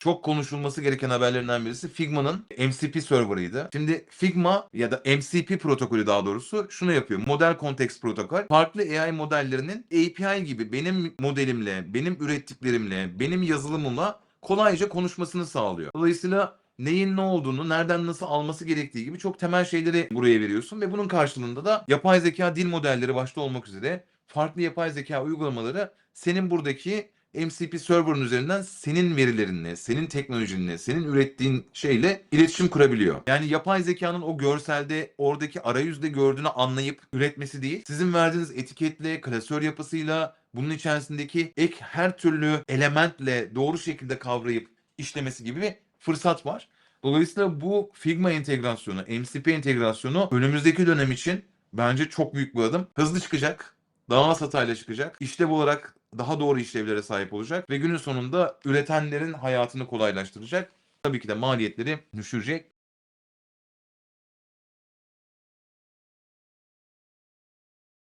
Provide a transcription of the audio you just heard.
çok konuşulması gereken haberlerinden birisi Figma'nın MCP server'ıydı. Şimdi Figma ya da MCP protokolü daha doğrusu şunu yapıyor. Model Context Protokol farklı AI modellerinin API gibi benim modelimle, benim ürettiklerimle, benim yazılımımla kolayca konuşmasını sağlıyor. Dolayısıyla neyin ne olduğunu, nereden nasıl alması gerektiği gibi çok temel şeyleri buraya veriyorsun ve bunun karşılığında da yapay zeka dil modelleri başta olmak üzere farklı yapay zeka uygulamaları senin buradaki MCP server'ın üzerinden senin verilerinle, senin teknolojinle, senin ürettiğin şeyle iletişim kurabiliyor. Yani yapay zekanın o görselde oradaki arayüzde gördüğünü anlayıp üretmesi değil, sizin verdiğiniz etiketle, klasör yapısıyla, bunun içerisindeki ek her türlü elementle doğru şekilde kavrayıp işlemesi gibi bir fırsat var. Dolayısıyla bu Figma entegrasyonu, MCP entegrasyonu önümüzdeki dönem için bence çok büyük bir adım. Hızlı çıkacak, daha az hatayla çıkacak, işlev olarak daha doğru işlevlere sahip olacak ve günün sonunda üretenlerin hayatını kolaylaştıracak. Tabii ki de maliyetleri düşürecek.